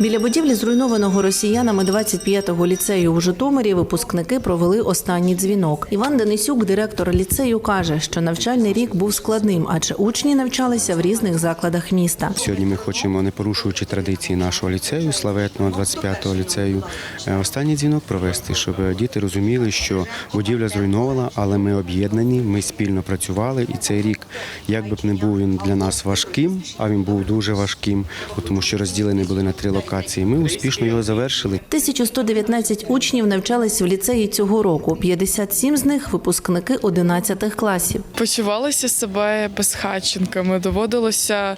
Біля будівлі зруйнованого росіянами 25-го ліцею у Житомирі випускники провели останній дзвінок. Іван Денисюк, директор ліцею, каже, що навчальний рік був складним, адже учні навчалися в різних закладах міста. Сьогодні ми хочемо, не порушуючи традиції нашого ліцею, славетного 25-го ліцею, е, останній дзвінок провести, щоб діти розуміли, що будівля зруйнована, але ми об'єднані, ми спільно працювали, і цей рік, як би б не був він для нас важким, а він був дуже важким, тому що розділені були на три локації. Ми успішно його завершили. 1119 учнів навчались в ліцеї цього року. 57 з них випускники 11 класів. Почувалися себе безхатченками, доводилося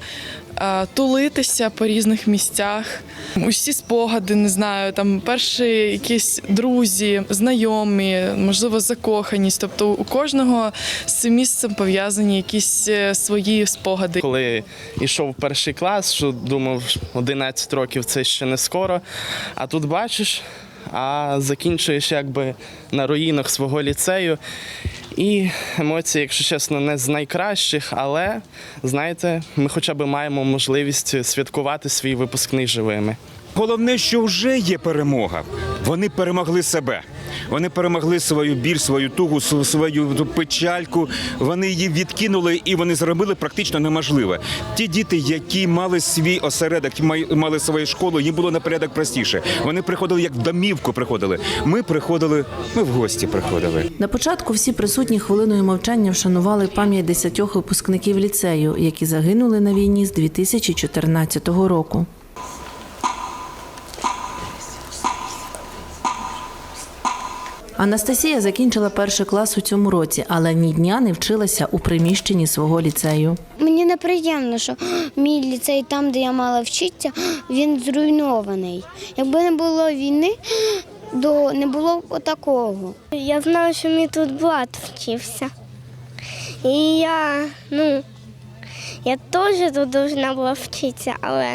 е, тулитися по різних місцях. Усі спогади, не знаю, там перші якісь друзі, знайомі, можливо, закоханість. Тобто у кожного з цим місцем пов'язані якісь е, свої спогади. Коли йшов перший клас, що думав, 11 років це ще не скоро. А тут бачиш, а закінчуєш якби на руїнах свого ліцею. І емоції, якщо чесно, не з найкращих, але знаєте, ми хоча б маємо можливість святкувати свій випускний живими. Головне, що вже є перемога. Вони перемогли себе. Вони перемогли свою біль, свою тугу, свою печальку. Вони її відкинули і вони зробили практично неможливе. Ті діти, які мали свій осередок, мали свою школу, їм було на порядок простіше. Вони приходили як в домівку. Приходили. Ми приходили, ми в гості приходили. На початку всі присутні хвилиною мовчання вшанували пам'ять десятьох випускників ліцею, які загинули на війні з 2014 року. Анастасія закінчила перший клас у цьому році, але ні дня не вчилася у приміщенні свого ліцею. Мені неприємно, що мій ліцей там, де я мала вчитися, він зруйнований. Якби не було війни, то не було б такого. Я знаю, що мій тут брат вчився. І я, ну, я теж тут повинна була вчитися, але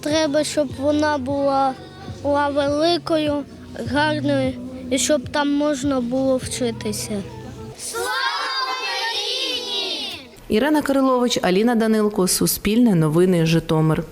треба, щоб вона була, була великою, гарною, і щоб там можна було вчитися. Ірина Кирилович, Аліна Данилко, Суспільне новини, Житомир.